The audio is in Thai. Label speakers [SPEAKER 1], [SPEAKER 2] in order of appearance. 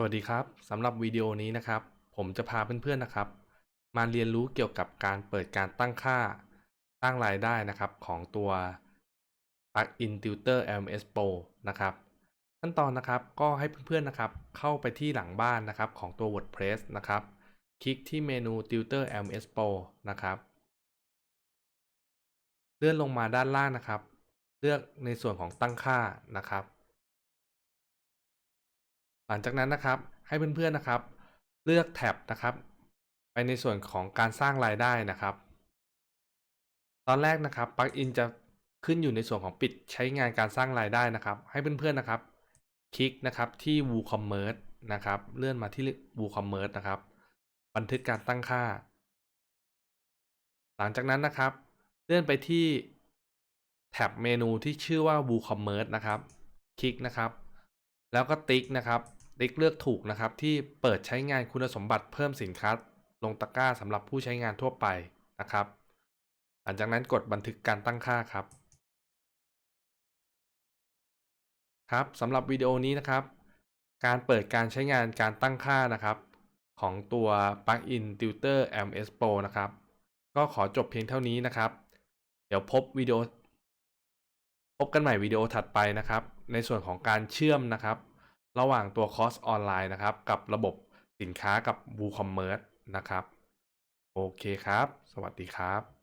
[SPEAKER 1] สวัสดีครับสำหรับวิดีโอนี้นะครับ ผมจะพาเพื่อนๆนะครับ มาเรียนรู้เกี่ยวกับการเปิดการตั้งค่าตั้งรายได้นะครับของตัว Plugin Tutor LMS Pro นะครับขั้นตอนนะครับก็ให้เพื่อนๆนะครับ เข้าไปที่หลังบ้านนะครับของตัว WordPress นะครับ คลิกที่เมนู Tutor LMS Pro นะครับ เลื่อนลงมาด้านล่างนะครับ เลือกในส่วนของตั้งค่านะครับ หลังจากนั้นนะครับให้เพื่อนๆนะครับ เลือกแท็บนะครับ ไปในส่วนของการสร้างรายได้นะครับ ตอนแรกนะครับปลั๊กอินจะขึ้นอยู่ในส่วนของปิดใช้งานการสร้างรายได้นะครับ ให้เพื่อนๆนะครับ คลิกนะครับที่ WooCommerce นะครับ เลื่อนมาที่ WooCommerce นะครับ บันทึกการตั้งค่า หลังจากนั้นนะครับ เลื่อนไปที่แท็บเมนูที่ชื่อว่า WooCommerce นะครับ คลิกนะครับ แล้วก็ติ๊กนะครับ ติ๊กเลือกถูกนะครับที่เปิดใช้งานคุณสมบัติเพิ่มสินค้าลงตะกร้าสำหรับผู้ใช้งานทั่วไปนะครับ หลังจากนั้นกดบันทึกการตั้งค่าครับ ครับสำหรับวิดีโอนี้นะครับ การเปิดการใช้งานการตั้งค่านะครับ ของตัว Plugin Tutor ms Pro นะครับ ก็ขอจบเพียงเท่านี้นะครับ เดี๋ยวพบวิดีโอพบกันใหม่วิดีโอถัดไปนะครับ ในส่วนของการเชื่อมนะครับ ระหว่างตัวคอร์สออนไลน์นะครับ กับระบบสินค้ากับ WooCommerce นะครับ โอเคครับ สวัสดีครับ